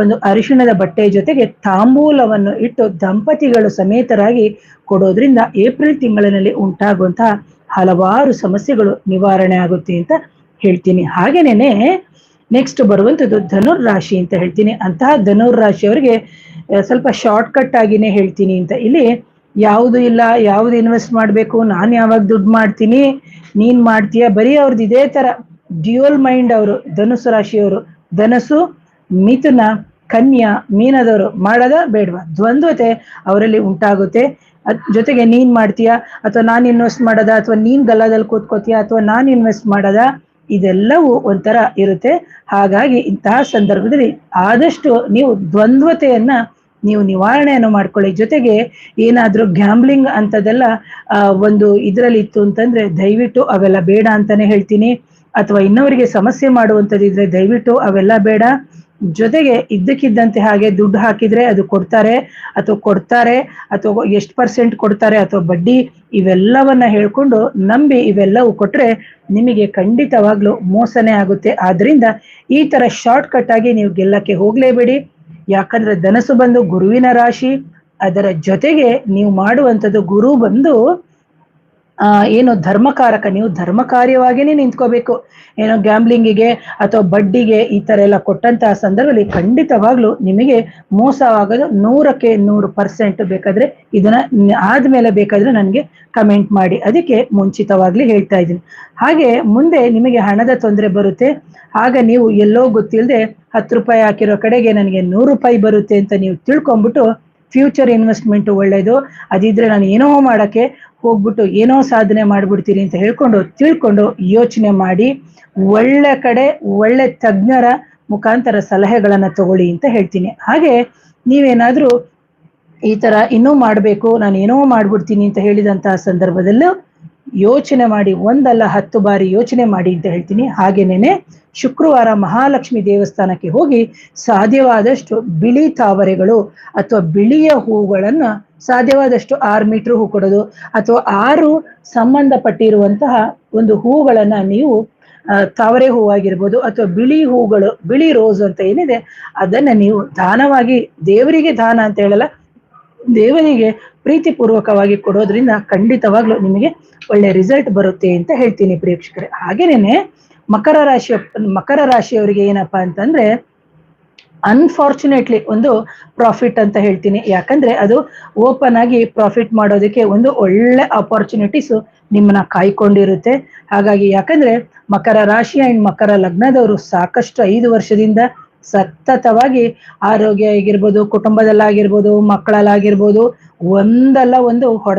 ಒಂದು ಅರಿಶಿಣದ ಬಟ್ಟೆಯ ಜೊತೆಗೆ ತಾಂಬೂಲವನ್ನು ಇಟ್ಟು ದಂಪತಿಗಳು ಸಮೇತರಾಗಿ ಕೊಡೋದ್ರಿಂದ ಏಪ್ರಿಲ್ ತಿಂಗಳಿನಲ್ಲಿ ಉಂಟಾಗುವಂತಹ ಹಲವಾರು ಸಮಸ್ಯೆಗಳು ನಿವಾರಣೆ ಆಗುತ್ತೆ ಅಂತ ಹೇಳ್ತೀನಿ. ಹಾಗೇನೇನೆ ನೆಕ್ಸ್ಟ್ ಬರುವಂಥದ್ದು ಧನುರ್ ರಾಶಿ ಅಂತ ಹೇಳ್ತೀನಿ. ಅಂತಹ ಧನುರ್ ರಾಶಿಯವರಿಗೆ ಸ್ವಲ್ಪ ಶಾರ್ಟ್ ಕಟ್ ಆಗಿನೇ ಹೇಳ್ತೀನಿ ಅಂತ. ಇಲ್ಲಿ ಯಾವುದು ಇಲ್ಲ, ಯಾವ್ದು ಇನ್ವೆಸ್ಟ್ ಮಾಡಬೇಕು, ನಾನು ಯಾವಾಗ ದುಡ್ಡು ಮಾಡ್ತೀನಿ, ನೀನ್ ಮಾಡ್ತೀಯ, ಬರೀ ಅವ್ರದ್ದು ಇದೇ ತರ. ಡ್ಯೂಯಲ್ ಮೈಂಡ್ ಅವರು ಧನುಸು ರಾಶಿಯವರು. ಧನಸು ಮಿಥುನ, ಕನ್ಯಾ, ಮೀನದವರು. ಮಾಡದ ಬೇಡವಾ. ದ್ವಂದ್ವತೆ ಅವರಲ್ಲಿ ಉಂಟಾಗುತ್ತೆ. ಅದ್ ಜೊತೆಗೆ ನೀನ್ ಮಾಡ್ತೀಯಾ, ಅಥವಾ ನಾನು ಇನ್ವೆಸ್ಟ್ ಮಾಡದ, ಅಥವಾ ನೀನ್ ಗಲ್ಲದಲ್ಲಿ ಕೂತ್ಕೋತೀಯ, ಅಥವಾ ನಾನು ಇನ್ವೆಸ್ಟ್ ಮಾಡದ ಇದೆಲ್ಲವೂ ಒಂಥರ ಇರುತ್ತೆ. ಹಾಗಾಗಿ ಇಂತಹ ಸಂದರ್ಭದಲ್ಲಿ ಆದಷ್ಟು ನೀವು ದ್ವಂದ್ವತೆಯನ್ನ ನೀವು ನಿವಾರಣೆಯನ್ನು ಮಾಡ್ಕೊಳ್ಳಿ. ಜೊತೆಗೆ ಏನಾದ್ರೂ ಗ್ಯಾಂಬ್ಲಿಂಗ್ ಅಂತದೆಲ್ಲ ಒಂದು ಇದರಲ್ಲಿ ಇತ್ತು ಅಂತಂದ್ರೆ ದಯವಿಟ್ಟು ಅವೆಲ್ಲ ಬೇಡ ಅಂತಾನೆ ಹೇಳ್ತೀನಿ. ಅಥವಾ ಇನ್ನವರಿಗೆ ಸಮಸ್ಯೆ ಮಾಡುವಂಥದ್ದಿದ್ರೆ ದಯವಿಟ್ಟು ಅವೆಲ್ಲ ಬೇಡ. ಜೊತೆಗೆ ಇದ್ದಕ್ಕಿದ್ದಂತೆ ಹಾಗೆ ದುಡ್ಡು ಹಾಕಿದ್ರೆ ಅದು ಕೊಡ್ತಾರೆ. ಅಥವಾ ಕೊಡ್ತಾರೆ. ಅಥವಾ ಎಷ್ಟು ಪರ್ಸೆಂಟ್ ಕೊಡ್ತಾರೆ. ಅಥವಾ ಬಡ್ಡಿ ಇವೆಲ್ಲವನ್ನ ಹೇಳ್ಕೊಂಡು ನಂಬಿ ಇವೆಲ್ಲವೂ ಕೊಟ್ರೆ ನಿಮಗೆ ಖಂಡಿತವಾಗ್ಲೂ ಮೋಸನೇ ಆಗುತ್ತೆ. ಆದ್ರಿಂದ ಈ ತರ ಶಾರ್ಟ್ ಕಟ್ ಆಗಿ ನೀವು ಗೆಲ್ಲಕ್ಕೆ ಹೋಗ್ಲೇಬೇಡಿ. ಯಾಕಂದ್ರೆ ಧನಸು ಬಂದು ಗುರುವಿನ ರಾಶಿ, ಅದರ ಜೊತೆಗೆ ನೀವು ಮಾಡುವಂಥದ್ದು ಗುರು ಬಂದು ಏನು ಧರ್ಮಕಾರಕ, ನೀವು ಧರ್ಮ ಕಾರ್ಯವಾಗಿನೇ ನಿಂತ್ಕೋಬೇಕು. ಏನೋ ಗ್ಯಾಂಬ್ಲಿಂಗಿಗೆ ಅಥವಾ ಬಡ್ಡಿಗೆ ಈ ತರ ಎಲ್ಲ ಕೊಟ್ಟಂತಹ ಸಂದರ್ಭದಲ್ಲಿ ಖಂಡಿತವಾಗ್ಲೂ ನಿಮಗೆ ಮೋಸವಾಗೋದು ನೂರಕ್ಕೆ ನೂರು ಪರ್ಸೆಂಟ್ ಬೇಕಾದ್ರೆ ಇದನ್ನ ಆದ್ಮೇಲೆ ಬೇಕಾದ್ರೆ ನನಗೆ ಕಮೆಂಟ್ ಮಾಡಿ. ಅದಕ್ಕೆ ಮುಂಚಿತವಾಗ್ಲಿ ಹೇಳ್ತಾ ಇದ್ದೀನಿ. ಹಾಗೆ ಮುಂದೆ ನಿಮಗೆ ಹಣದ ತೊಂದರೆ ಬರುತ್ತೆ. ಆಗ ನೀವು ಎಲ್ಲೋ ಗೊತ್ತಿಲ್ಲದೆ ಹತ್ತು ರೂಪಾಯಿ ಹಾಕಿರೋ ಕಡೆಗೆ ನನಗೆ ನೂರು ರೂಪಾಯಿ ಬರುತ್ತೆ ಅಂತ ನೀವು ತಿಳ್ಕೊಂಬಿಟ್ಟು ಫ್ಯೂಚರ್ ಇನ್ವೆಸ್ಟ್ಮೆಂಟ್ ಒಳ್ಳೇದು. ಅದಿದ್ರೆ ನಾನು ಏನೋ ಮಾಡಕ್ಕೆ ಹೋಗ್ಬಿಟ್ಟು ಏನೋ ಸಾಧನೆ ಮಾಡ್ಬಿಡ್ತೀರಿ ಅಂತ ಹೇಳ್ಕೊಂಡು ತಿಳ್ಕೊಂಡು ಯೋಚನೆ ಮಾಡಿ ಒಳ್ಳೆ ಕಡೆ, ಒಳ್ಳೆ ತಜ್ಞರ ಮುಖಾಂತರ ಸಲಹೆಗಳನ್ನ ತಗೊಳ್ಳಿ ಅಂತ ಹೇಳ್ತೀನಿ. ಹಾಗೆ ನೀವೇನಾದ್ರೂ ಈ ತರ ಇನ್ನೂ ಮಾಡಬೇಕು, ನಾನು ಏನೋ ಮಾಡ್ಬಿಡ್ತೀನಿ ಅಂತ ಹೇಳಿದಂತಹ ಸಂದರ್ಭದಲ್ಲೂ ಯೋಚನೆ ಮಾಡಿ, ಒಂದಲ್ಲ ಹತ್ತು ಬಾರಿ ಯೋಚನೆ ಮಾಡಿ ಅಂತ ಹೇಳ್ತೀನಿ. ಹಾಗೇನೇನೆ, ಶುಕ್ರವಾರ ಮಹಾಲಕ್ಷ್ಮಿ ದೇವಸ್ಥಾನಕ್ಕೆ ಹೋಗಿ ಸಾಧ್ಯವಾದಷ್ಟು ಬಿಳಿ ತಾವರೆಗಳು ಅಥವಾ ಬಿಳಿಯ ಹೂಗಳನ್ನ ಸಾಧ್ಯವಾದಷ್ಟು ಆರು ಮೀಟರ್ ಹೂ ಕೊಡೋದು ಅಥವಾ ಆರು ಸಂಬಂಧಪಟ್ಟಿರುವಂತಹ ಒಂದು ಹೂಗಳನ್ನ ನೀವು ತಾವರೆ ಹೂವಾಗಿರ್ಬೋದು ಅಥವಾ ಬಿಳಿ ಹೂಗಳು, ಬಿಳಿ ರೋಸ್ ಅಂತ ಏನಿದೆ, ಅದನ್ನ ನೀವು ದಾನವಾಗಿ ದೇವರಿಗೆ ದಾನ ಅಂತ ಹೇಳಲ್ಲ, ದೇವರಿಗೆ ಪ್ರೀತಿಪೂರ್ವಕವಾಗಿ ಕೊಡೋದ್ರಿಂದ ಖಂಡಿತವಾಗ್ಲೂ ನಿಮಗೆ ಒಳ್ಳೆ ರಿಸಲ್ಟ್ ಬರುತ್ತೆ ಅಂತ ಹೇಳ್ತೀನಿ ಪ್ರೇಕ್ಷಕರೇ. ಹಾಗೇನೇನೆ ಮಕರ ರಾಶಿಯ, ಮಕರ ರಾಶಿಯವರಿಗೆ ಏನಪ್ಪಾ ಅಂತಂದ್ರೆ ಅನ್ಫಾರ್ಚುನೇಟ್ಲಿ ಒಂದು ಪ್ರಾಫಿಟ್ ಅಂತ ಹೇಳ್ತೀನಿ. ಯಾಕಂದ್ರೆ ಅದು ಓಪನ್ ಆಗಿ ಪ್ರಾಫಿಟ್ ಮಾಡೋದಕ್ಕೆ ಒಂದು ಒಳ್ಳೆ ಅಪಾರ್ಚುನಿಟೀಸ್ ನಿಮ್ಮನ್ನ ಕಾಯ್ಕೊಂಡಿರುತ್ತೆ. ಹಾಗಾಗಿ ಯಾಕಂದ್ರೆ ಮಕರ ರಾಶಿ ಅಂಡ್ ಮಕರ ಲಗ್ನದವರು ಸಾಕಷ್ಟು ಐದು ವರ್ಷದಿಂದ ಸತತವಾಗಿ ಆರೋಗ್ಯ ಆಗಿರ್ಬೋದು ಕುಟುಂಬದಲ್ಲಾಗಿರ್ಬೋದು ಮಕ್ಕಳಲ್ಲಾಗಿರ್ಬೋದು ಒಂದಲ್ಲ ಒಂದು ಹೊಡೆತ